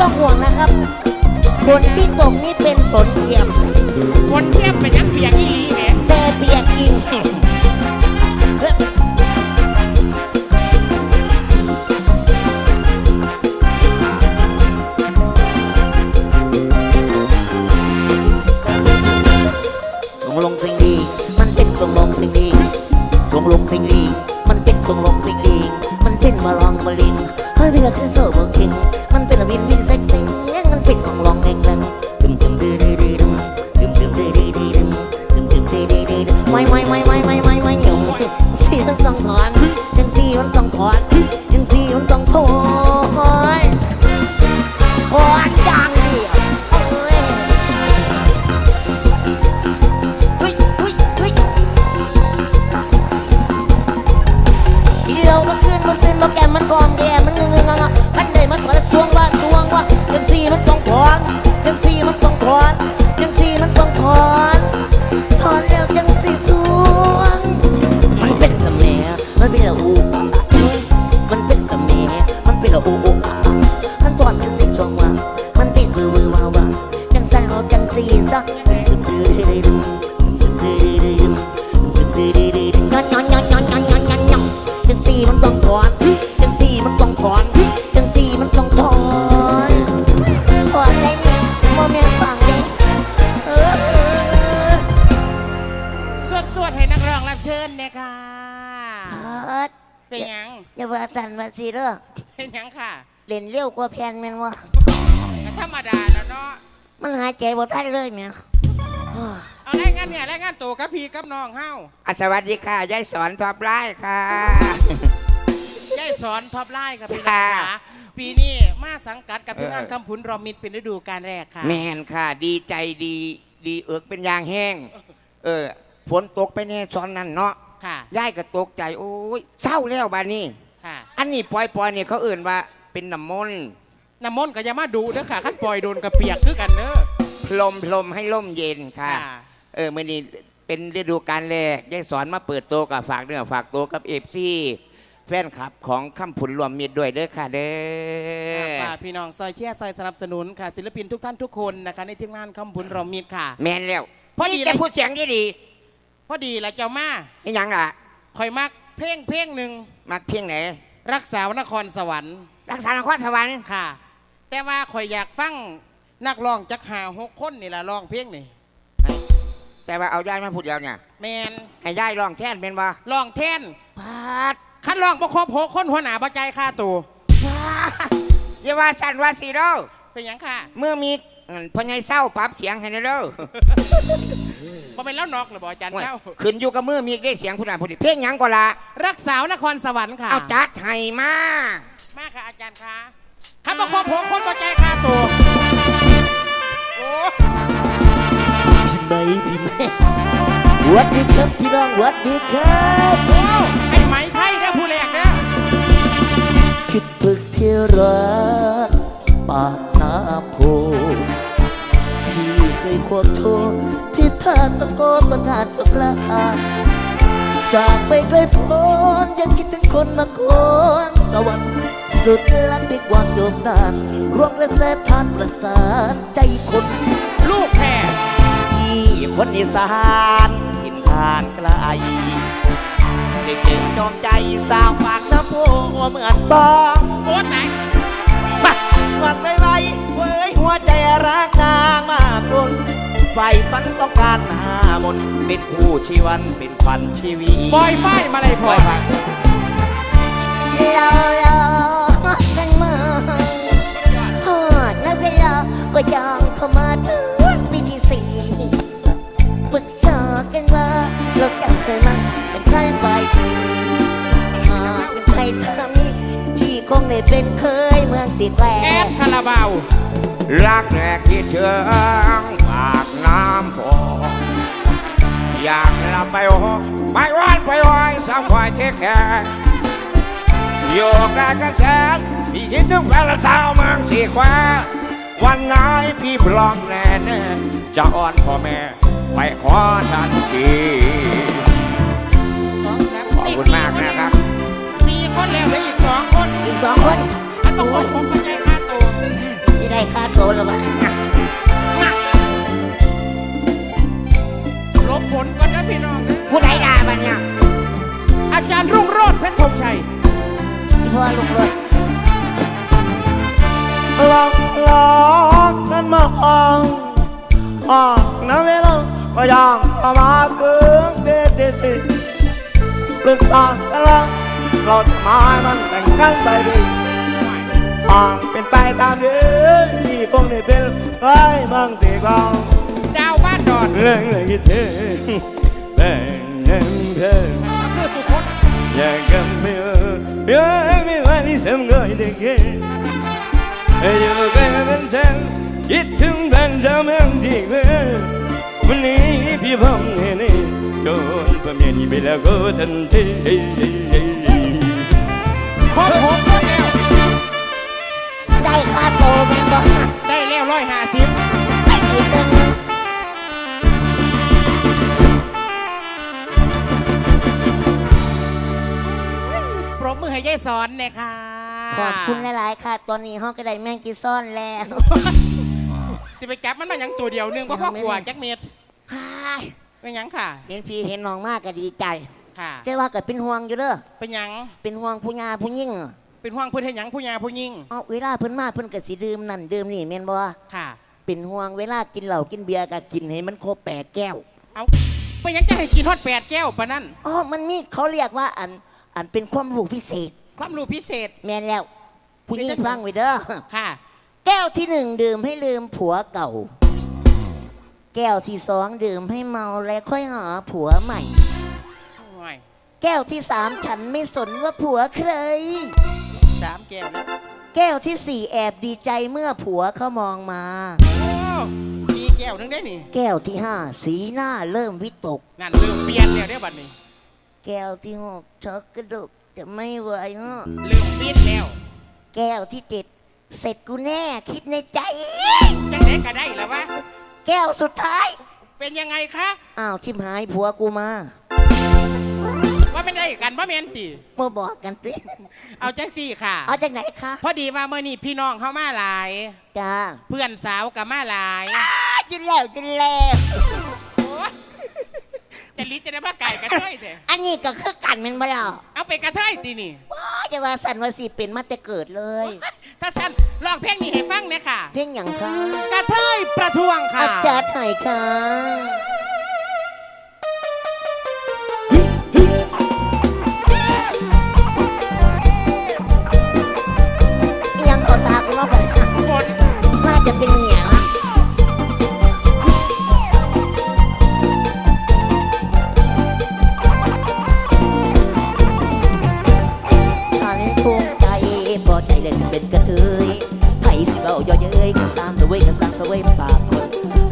ต้องห่วงนะครับฝนที่ตกนี่เป็นฝนเทียม คนเทียบเป็นยังเปียกอีหลีแหมแต่เปียกจริงส่งลงสิ่งดี มันเป็นส่งลงสิ่งดีส่งลงสิ่งดี มันเป็นส่งลงสิ่งดี มันเป็นมาลองมาลิงเฮ้ยพี่รักคือโซ่เบอร์คิง สวดสวดให้นักร้องรับเชิญเนี่ยค่ะ เออเป็นหยัง อย่าว่าสันว่าสีเด้อเป็นหยังค่ะเล่นเร็วกว่าแพนแม่นวะก็ธรรมดาแล้วเนาะ มันหายใจบ่ทันเลยแม่โอ้ยเอารายงานเนี่ยรายงานตัวกับพี่กับน้องเฮาอะสวัสดีค่ะยายสอนทอบไล่ค่ะ ยายสอนท็อปไลน์กับพี่น้องค่ะ ค่ะ ปีนี้มาสังกัดกับทีมงานเออคำพุนรอมมิตรเป็นฤดูกาลแรกค่ะ แมนค่ะ ดีใจดี ดีเอิกเป็นยางแห้ง เออ ฝนตกไปแน่ช้อนนั่นเนาะค่ะยายก็ตกใจโอ้ยเศร้าแล้วบานี้ค่ะอันนี้ปล่อยปล่อยเนี่ยเขาเอื่นว่าเป็นน้ำมนต์น้ำมนต์ก็อย่ามาดูเด้อค่ะขั้นปล่อยโดนกระเปียกคือกันเด้อพลมพลมให้ล่มเย็นค่ะค่ะเออมื่อนี้เป็นฤดูกาลแรกยายสอนมาเปิดโตวกับฝากเนื้อฝากตัวกับเอฟซีแฟนคลับของคำผุนรวมมิตรด้วยเด้อค่ะเด้อฝากพี่น้องซอยเชียร์ซอยสนับสนุนค่ะ ศิลปินทุกท่านทุกคนนะคะในทีมงานคำพุนรอมมิตรค่ะ แมนแล้วพอดีนี่เลยแกพูดเสียงดีดี พอดีละเจ้ามาๆนี่ยังล่ะคอยมักเพลงเพลงหนึ่งมักเพียงไหน รักษานครสวรรค์ รักษานครสวรรค์ค่ะ แต่ว่าคอยอยากฟังนักร้องจักหาหกคนนี่ละร้องเพลงนี่แต่ว่าเอาย่ายมาพูดเดียวเนี่ยแมนให้ย่ายร้องแทนเป็นบ่ร้องแทนพาดคันร้องประครบหกคนหัวหน้าบ่ใจายค่าตัวพาดอย่าว่าสันว่าสีโดเป็นหยังค่ะ เมื่อมีเอิ่นพ่อใหญ่เศร้าปรับเสียงให้เด้อ บ่เป็นแล้วนอกหรือบ่อาจารย์โอ้ยเจ้าขึ้นอยู่กับมือมีได้เสียงผู้นั้นผู้นี้เพลงหยังก็ละรักษานครสวรรค์ค่ะเอาจัดให้มามาค่ะอาจารย์คะคันประครบหกคนบ่ใจายค่าตัวโอ้พี่ไหมพี่ไหมหวัดดีครับพี่น้องหวัดดีครับโหไอ้ไหมไทยเด้อผู้แรกเด้อคิดถึงที่รักปากน้ำโพที่เคยควงโช ว์ที่ท่าตะโกนประทานสุขลาจากไปไกลพ้นยังคิดถึงคนนครสวรรค์สุดลักที่กวางโยมนานรวมกระแสทานประสานใจคน ลูกแพรที่คนอีสานทินทานไกลได้เก่งจอมใจสาวฝากน้ำโพเหมือนบองโอ้ตายมาวันไปไว้เว้ยหัวใจรักนางมากล้น ไฟฝันต้องการหามนต์เป็นคู่ชีวันเป็นขวัญชีวีบอยไฟมาเลยพอเราเรากันมาหอดนับเวลาก็ยังเข้ามาถึงปีที่สี่ปรึกษากันว่าเราจะเคยมันเป็นใครไปหากเป็นใครทำนี้พี่คงได้เป็นเคยเมืองสีแควแอดคาราบาว รักแรกที่เชิงปากน้ำโพอยากลับไปหอไปวานไปหอยสามควายเทคแคร์โยกได้กันแสนพี่คิดถึงแฟนและสาวเมืองสีแคววันไหนพี่พร้อมแน่แน่จะอ้อนพ่อแม่ ไปขอทันทีสองสามขอบคุณมากนะครับสี่คนแล้วเหลืออีกสองคนอีกสองคนอันประคบผมก็ใจ ค่าตัวนี่ไดละวะลบฝนก่อนนะพี่น้องนะผู้ใดด่ามันเนี่ยอาจารย์รุ่งโรจน์เพชรธงชัยอีพ่อลุงรถหลอกหลอกกันมาอ่างอ่างน้ำเวลาก็ยังประมาเกินเด็ดเด็ดเด็ดปรึกษากันละเราจะมาให้มันแต่งกันไปดี อ่างเป็นไปตามเดิมที่คงได้เป็นไรบางสิบางดาวบ้านดอนเรื่องอะไรที่เธอเป็นเรื่องเธออำเภอสุโขทัยอยากกันไม่เออยังไม่วันที่สำคัญได้แค่อยู่กันเป็นเธอคิดถึงแฟนจะเมืองที่เมื่อวันนี้พี่พังเห็นจนผมยันไปแล้วก็ทันทีครบหกคนแล้วได้ค่าโต แม่งบ่ได้แล้วร้อยห้าสิบไปอีกหนึ่งปรบมือให้ยายสอนเนี่ยค่ะขอบคุณหลาย ๆ ค่ะ ตอนนี้ห้องก็ได้แมงกีซ่อนแล้วจะไปจับมันมาหยังตัวเดียวหนึงเพราะพ่อขวจักเม็ดฮ่ายเป็นหยังค่ะ เห็นพี่เห็นน้องมากก็ดีใจค่ะ แต่ว่าก็เป็นห่วงอยู่เด้อเป็นหยังเป็นห่วงผู้ยาผู้ยิ่งอะ เป็นห่วงเพื่อนให้หยังผู้ยาผู้ยิ่งเอาเวลาเพิ่นมาเพิ่นก็สิดื่มนั่นดื่มนี่แม่นบ่ค่ะ เป็นห่วงเวลากินเหล้ากินเบียร์ก็กินให้มันครบแปดแก้ว เอาเป็นหยังจะให้กินทอดแปดแก้วปะนั่นอ๋อ มันมีเขาเรียกว่าอันอันเป็นความรู้พิเศษ ความรู้พิเศษ แม่นแล้ว ผู้หญิงเป็นจังฟังไว้เด้อ ค่ะ แก้วที่หนึ่งดื่มให้ลืมผัวเก่า แก้วที่สองดื่มให้เมาและค่อยหาผัวใหม่โอ้ย แก้วที่สามฉันไม่สนว่าผัวใคร สามแก้วแล้วแก้วที่สี่แอบดีใจเมื่อผัวเขามองมา โอ้มีแก้วหนึงได้นี่ แก้วที่ห้าสีหน้าเริ่มวิตก นั่นลืมเปลี่ยนแล้วเด้อบัดนี้ แก้วที่หกชักกระดกจะไม่ไหวเนอะลืมปิดแล้ว แก้วที่เจ็ดเสร็จกูแน่คิดในใจ จังไหนก็ได้แล้ววะ แก้วสุดท้ายเป็นยังไงคะ อ้าวชิมหายผัวกูมา ว่าไม่ได้กันว่าเมนตีมาบอกกันสิเอาจังสี่ค่ะ เอาจากไหนคะพอดีว่าเมื่อนี้พี่น้องเข้ามาหลาย จ้าเพื่อนสาวกับมาหลายอ้ากินแล้วกินแล้วโอ้ยจะลิจะได้มาไก่กระเทยเถอะอันนี้ก็คือกันแมันบ่ล่ะเอาไปกระเทยตีนี่ ว้าจะว่าสันว่าสิเป็นมาแต่เกิดเลย ถ้าสั้นลองเพลงนี้ให้ฟังเนี่ยค่ะ เพียงอย่างค่ะกระเทยประท้วงค่ะ อาจารย์หน่อยค่ะ จะเป็นเหนียวอะฉันภูมิใจพอใจเล่นเป็นกระเทยไผ่สิเบาย่อเย้ยก็สร้างตะเวยก็สร้างตะเวยปากคน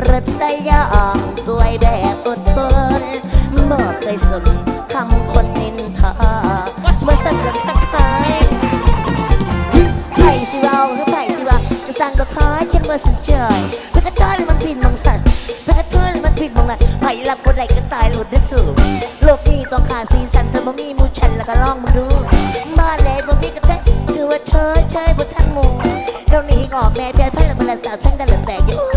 รัดใจยางสวยแบบอดทนบอกเคยสนคำคนนินทา อยฉันว่อสนใจเป็นกระเทยมันผิดมองสันเป็นกระเทยมันผิดมองนันไผ่หลักบนไหลก็ตายหลุดได้สูงโลกนี้ต้องขาดสีสันเธอบ่มีมูชันแล้วก็ลองมาดู บ้านไหนบ่มีกระเทยคือว่าเชยเชยบนท่านหมูเราหนีออกแม่เพียรพันละพันละสาวทั้งดันละแตกอยู่ด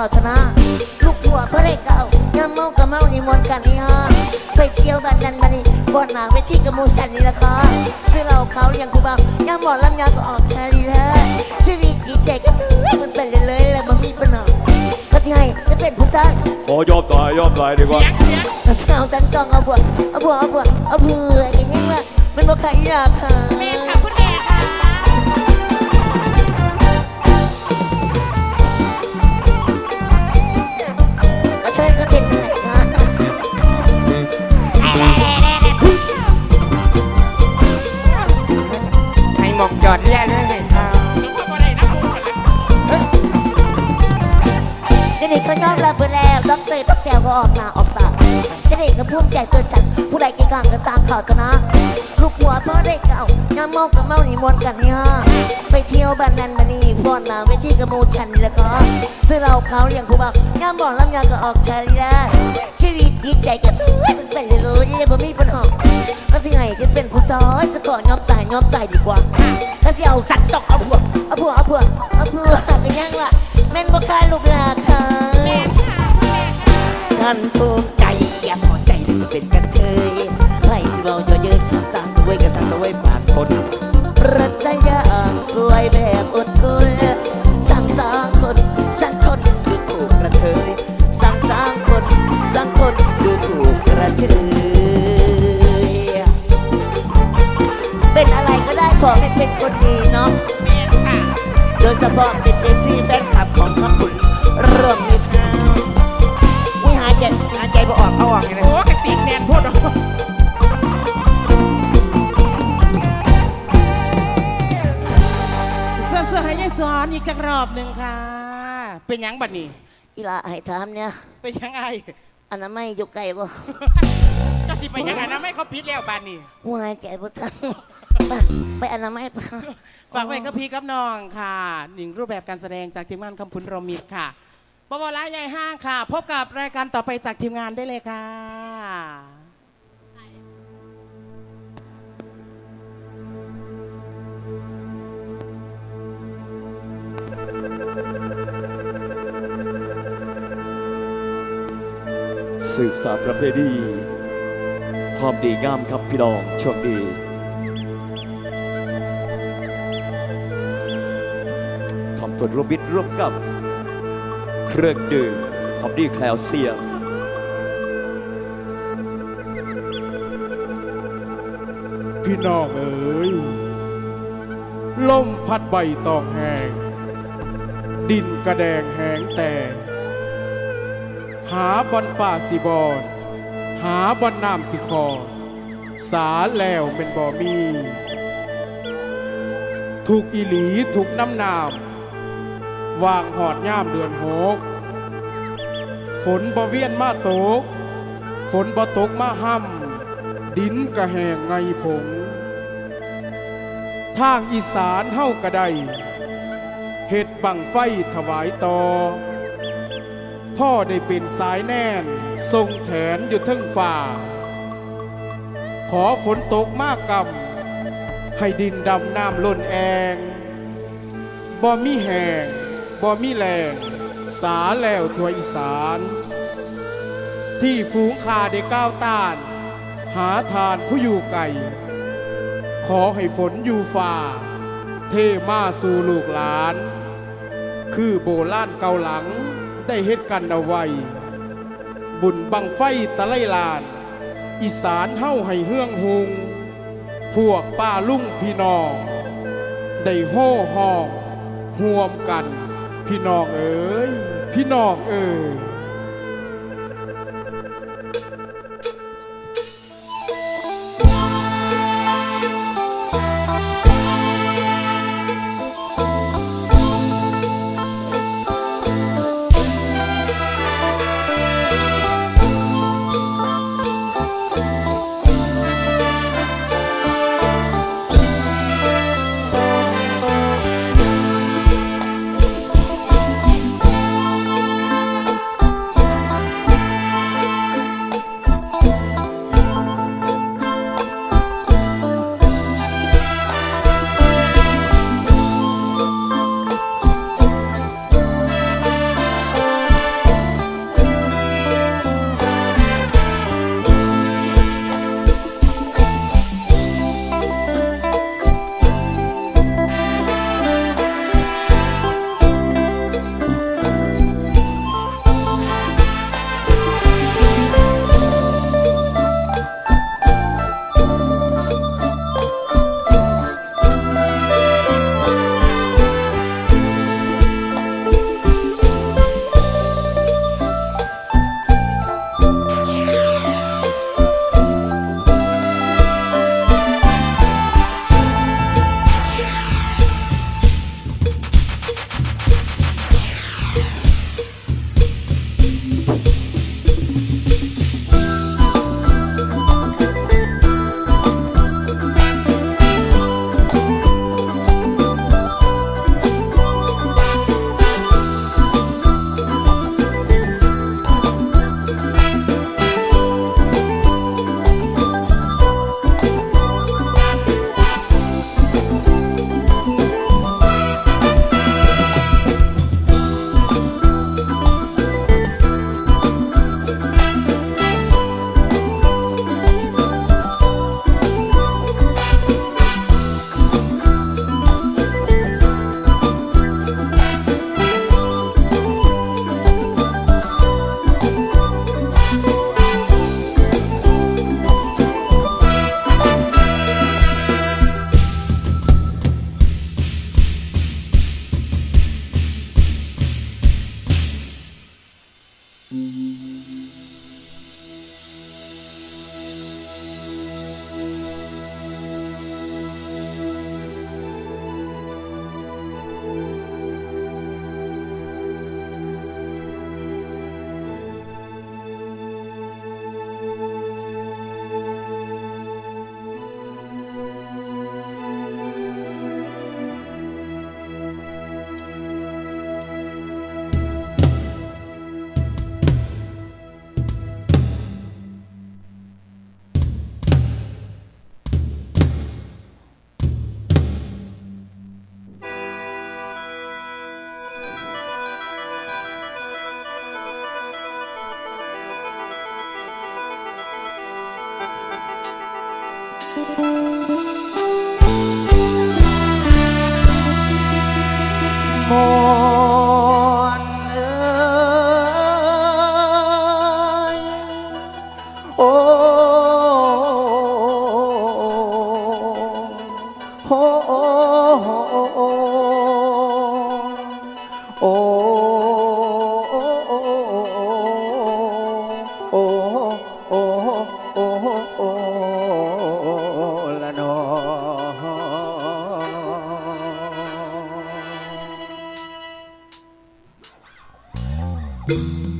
เขาชนะ ลูกหัวพระได้เก่ายามเมากับเมานี่มวนกันนี่ฮะไปเที่ยวบ้านนั้นมานี่บอนหนาไปที่กับหมูสันนี่ละค่ะซื้อเราเขาเลี้ยงกูเบายามหมอลำยาก็ออกแครีเลยชีวิตจิตใจก็มันเป็นเลยเลยแล้วมันมีปัญหาก็ที่ให้จะเป็นผู้ชายขอยอมตายยอมตายดีกว่าเสียงเสียงเอาจันจองเอาผัวเอาผัวเอาผัวเอาเผื่อกันยังว่ามันบอกใครอยากค่ะ มองจอดแยกเลยให้าทุนก็ได้ทุคนเด็กเขายอมรับไปแล้วด็อกเตยร์ด็อกแตวก็ออกมาออก ละก็ภูมิใจตัวจัดผู้ใดเก่งกลางก็ตามข่าวกันนะ ลูกหัวพ่อได้เก่างามเมากับเมานี่มวนกันเนี่ยไปเที่ยวบ้านนั้นมานี่ฟ้อนมาเวทีกระมูชันนี่แหล้วก็ซึ่งเราเขาเลี้ยงผู้บักงามบอกลำยางก็ออกคาริได้ชีวิตจิตใจกันเป็นไปเลยเลยบ่มีปัญหาก็ที่ไงจะเป็นผู้ซ้อยจะก่อนยอมตายยอมตายดีกว่าก็ที่เอาสัตว์ตกเอาพวกเอาพวกเอาพวกเอาพวกกันยังล่ะแม่นบ่คาลูกหลาค่ะท่านภูมิใจอย่าพอใจที่ เป็นกันเทย ลาให้ถามเนี่ยเป็นหยังไงอันนั้นไม่อยู่ไกลบ่เจ้าสิไปหยังไงนะไม่เขาพิษแล้วบัดนี้หัวหายใจบ่ทันไปไปอันนั้นไม่ปะฝากไว้กับพี่กับน้องค่ะหนึ่งรูปแบบการแสดงจากทีมงานคำพุนโรมิตค่ะบวรายใหญ่ห้างค่ะ พบกับรายการต่อไปจากทีมงานได้เลยค่ะ สืบสารประเพณีความดีงามครับพี่น้องช่วงดีคำผลรวมมิตรร่วมกับ เครื่องดื่มฮอบดี้แคลเซียมพี่น้องเอ๋ยลมพัดใบตองแหงดินกระแดงแหงแต่ หาบอนป่าสิบอนหาบอนน้ำสิคอ สาแล้วเป็นบ่มี ถูกอีหลีถูกน้ำนามวางหอดย่ามเดือนหกฝนบ่เวียนมาตก ฝนบ่ตกมาห้ำดินกระแหงไงผง ทางอีสานเฮ้ากระไดเห็ดบังไฟถวายต่อ พ่อได้เป็นสายแน่น ทรงแขนอยู่ทั้งฝ่า ขอฝนตกมากกำให้ดินดำน้ำล้นแองบ่มีแหงบ่มีแรงสาแล้วทัวอีสาน ที่ฝูงคาได้ก้าวต้าน หาทานผู้อยู่ไกลขอให้ฝนอยู่ฝ่า เทมาสู่ลูกหลาน คือโบล้านเกาหลัง ได้เฮ็ดกันเอาไว้ บุญบังไฟตะไลลาน อีสานเฮ้าให้เฮืองหุง พวกป้าลุงพี่น้อง ได้โห่ห้องห่วมกัน พี่น้องเอ๋ยพี่น้องเอ๋ย Bye.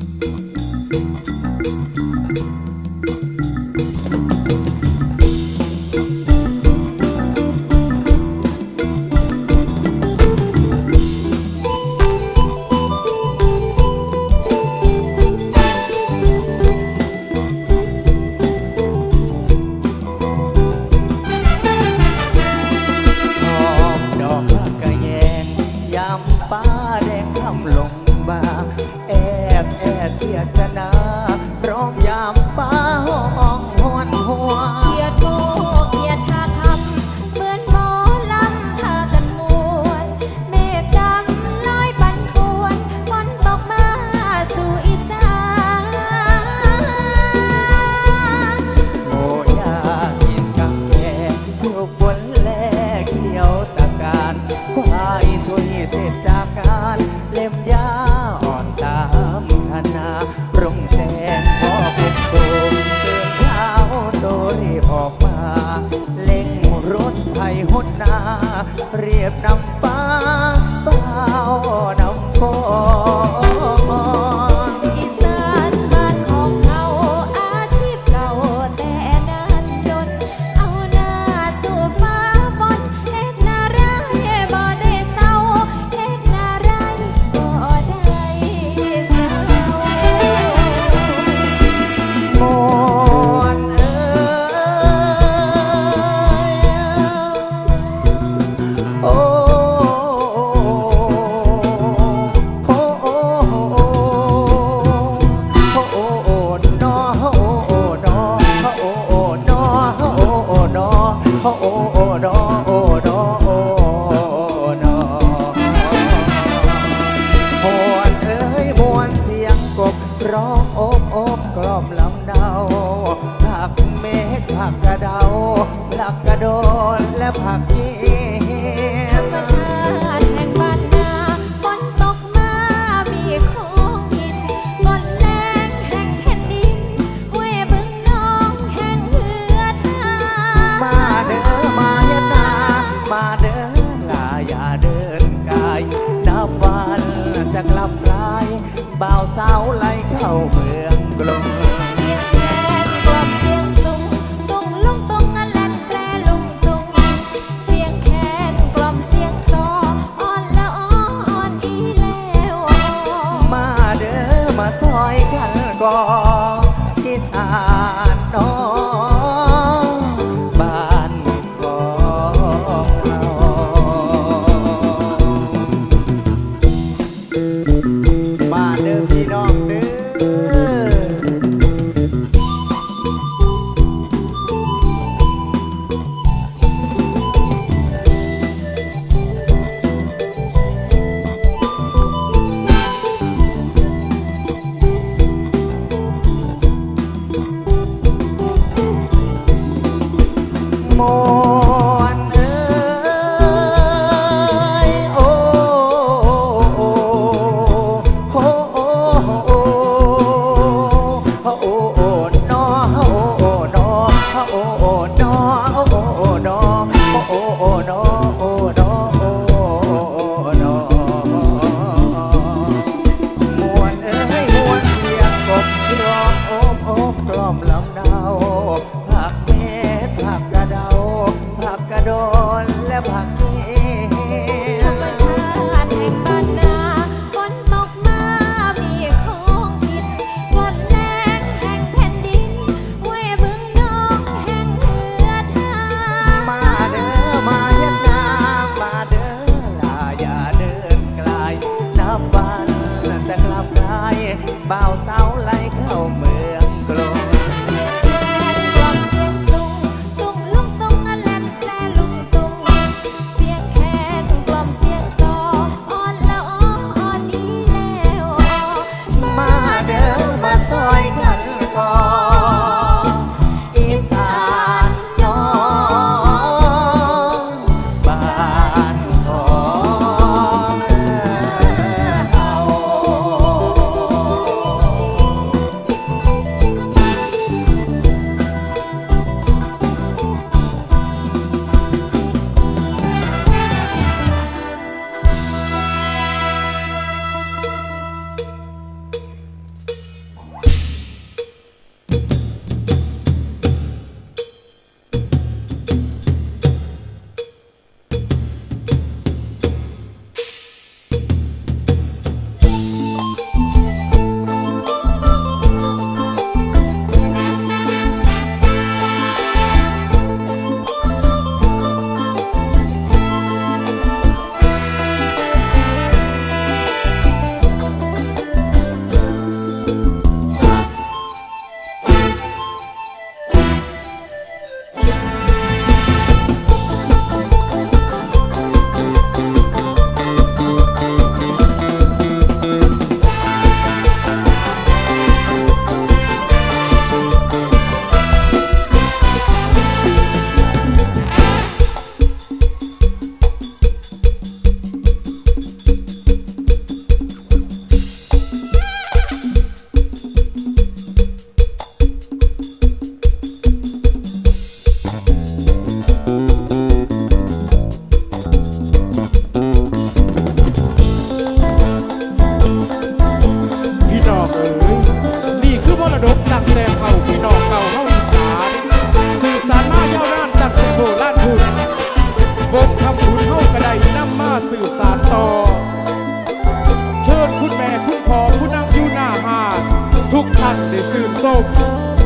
สืบส้ม